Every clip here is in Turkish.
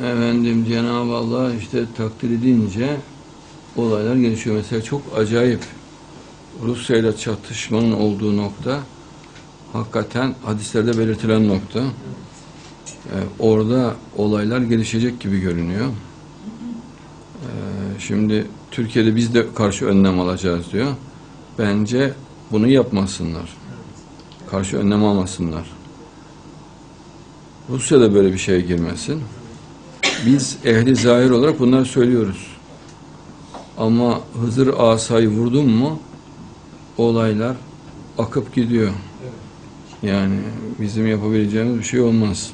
Efendim Cenab-ı Allah işte takdir edince olaylar gelişiyor. Mesela çok acayip Rusya ile çatışmanın olduğu nokta hakikaten hadislerde belirtilen nokta. Ee, orada olaylar gelişecek gibi görünüyor. Ee, şimdi Türkiye'de biz de karşı önlem alacağız diyor. Bence bunu yapmasınlar. Karşı önlem almasınlar. Rusya'da böyle bir şeye girmesin. Biz ehli zahir olarak bunları söylüyoruz. Ama Hızır asayı vurdun mu olaylar akıp gidiyor. Yani bizim yapabileceğimiz bir şey olmaz.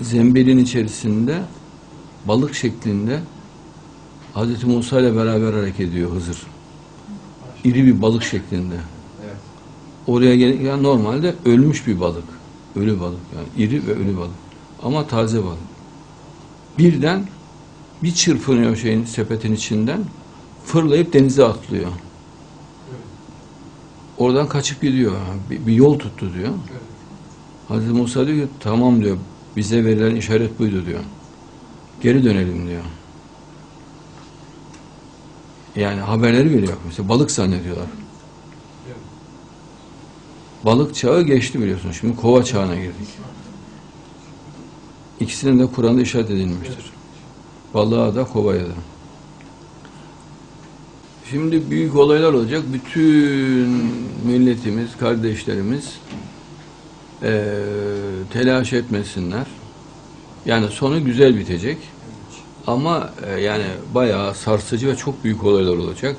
Zembilin içerisinde balık şeklinde Hz. Musa ile beraber hareket ediyor Hızır. İri bir balık şeklinde. Oraya gel yani normalde ölmüş bir balık. Ölü balık yani iri ve ölü balık. Ama taze balık. Birden bir çırpınıyor şeyin sepetin içinden fırlayıp denize atlıyor. Oradan kaçıp gidiyor. Bir, bir yol tuttu diyor. Hazreti Musa diyor ki tamam diyor bize verilen işaret buydu diyor. Geri dönelim diyor. Yani haberleri yok. Mesela balık zannediyorlar. Balık çağı geçti biliyorsun. Şimdi kova çağına girdik. İkisinin de Kur'an'da işaret edilmiştir. Balığa da kovaya da. Şimdi büyük olaylar olacak. Bütün milletimiz, kardeşlerimiz eee, telaş etmesinler. Yani sonu güzel bitecek. Ama e, yani bayağı sarsıcı ve çok büyük olaylar olacak.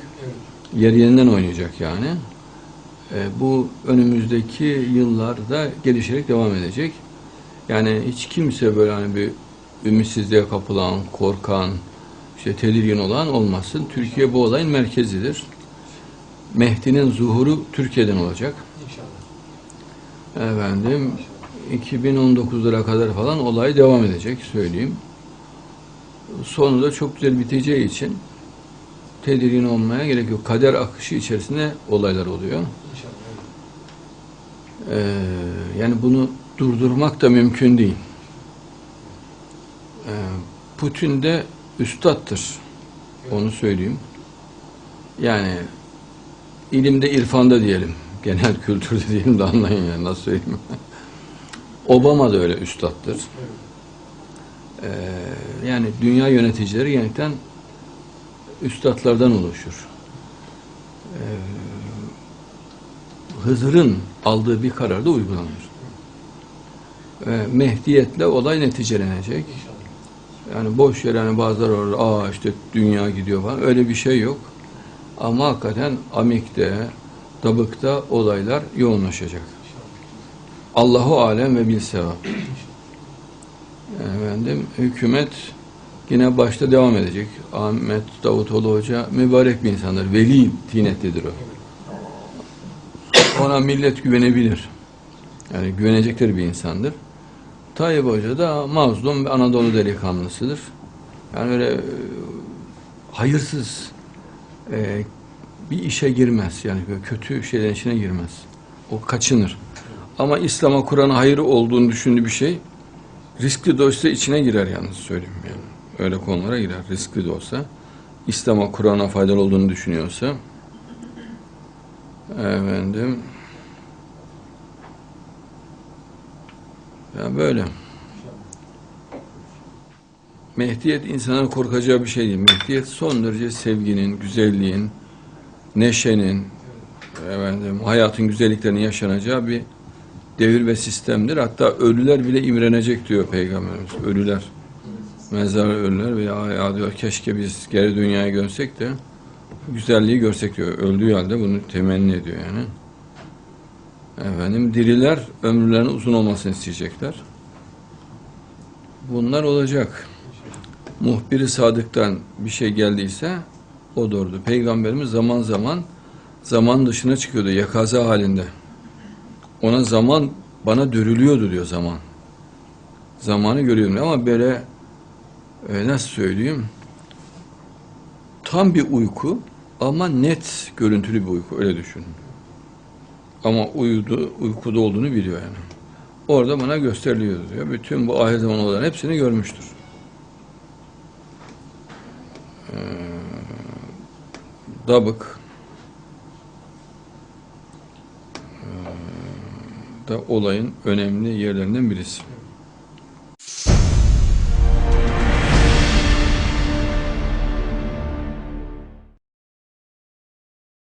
Yer yerinden oynayacak yani. E, bu önümüzdeki yıllarda gelişerek devam edecek. Yani hiç kimse böyle hani bir ümitsizliğe kapılan, korkan, işte tedirgin olan olmasın. Türkiye bu olayın merkezidir. Mehdi'nin zuhuru Türkiye'den olacak. İnşallah. Efendim 2019'lara kadar falan olay devam edecek söyleyeyim. Sonu da çok güzel biteceği için tedirgin olmaya gerek yok. Kader akışı içerisinde olaylar oluyor. İnşallah. Ee, yani bunu durdurmak da mümkün değil. Ee, Putin de üstattır. Onu söyleyeyim. Yani ilimde, irfanda diyelim. Genel kültürde diyelim de anlayın yani nasıl söyleyeyim. Obama da öyle üstattır. Ee, yani dünya yöneticileri gerçekten üstadlardan oluşur. Ee, Hızır'ın aldığı bir karar da uygulanır. Ee, Mehdiyetle olay neticelenecek. Yani boş yere hani bazıları orada aa işte dünya gidiyor falan öyle bir şey yok. Ama hakikaten Amik'te, Dabık'ta olaylar yoğunlaşacak. Allahu alem ve bil sevap. Efendim hükümet yine başta devam edecek. Ahmet Davutoğlu Hoca mübarek bir insandır. Veli tinetlidir o. Ona millet güvenebilir. Yani güvenecekleri bir insandır. Tayyip Hoca da mazlum ve Anadolu delikanlısıdır. Yani öyle e, hayırsız e, bir işe girmez. Yani kötü şeylerin içine girmez. O kaçınır. Ama İslam'a Kur'an'a hayır olduğunu düşündüğü bir şey riskli de olsa içine girer yalnız söyleyeyim yani. Öyle konulara girer riskli de olsa. İslam'a Kur'an'a faydalı olduğunu düşünüyorsa efendim ya böyle. Mehdiyet insanın korkacağı bir şey değil. Mehdiyet son derece sevginin, güzelliğin, neşenin, efendim, hayatın güzelliklerinin yaşanacağı bir devir ve sistemdir. Hatta ölüler bile imrenecek diyor Peygamberimiz. Ölüler. Mezar ölüler ve ya, ya diyor keşke biz geri dünyaya görsek de güzelliği görsek diyor. Öldüğü halde bunu temenni ediyor yani. Efendim diriler ömürlerinin uzun olmasını isteyecekler. Bunlar olacak. Muhbiri sadıktan bir şey geldiyse o doğrudur. Peygamberimiz zaman zaman zaman dışına çıkıyordu yakaza halinde. Ona zaman bana dörülüyordu diyor zaman. Zamanı görüyorum ama böyle e, nasıl söyleyeyim tam bir uyku ama net görüntülü bir uyku öyle düşünün. Ama uyudu, uykuda olduğunu biliyor yani. Orada bana gösteriliyor diyor. Bütün bu ahir zaman olan hepsini görmüştür. Ee, Dabık ee, da olayın önemli yerlerinden birisi.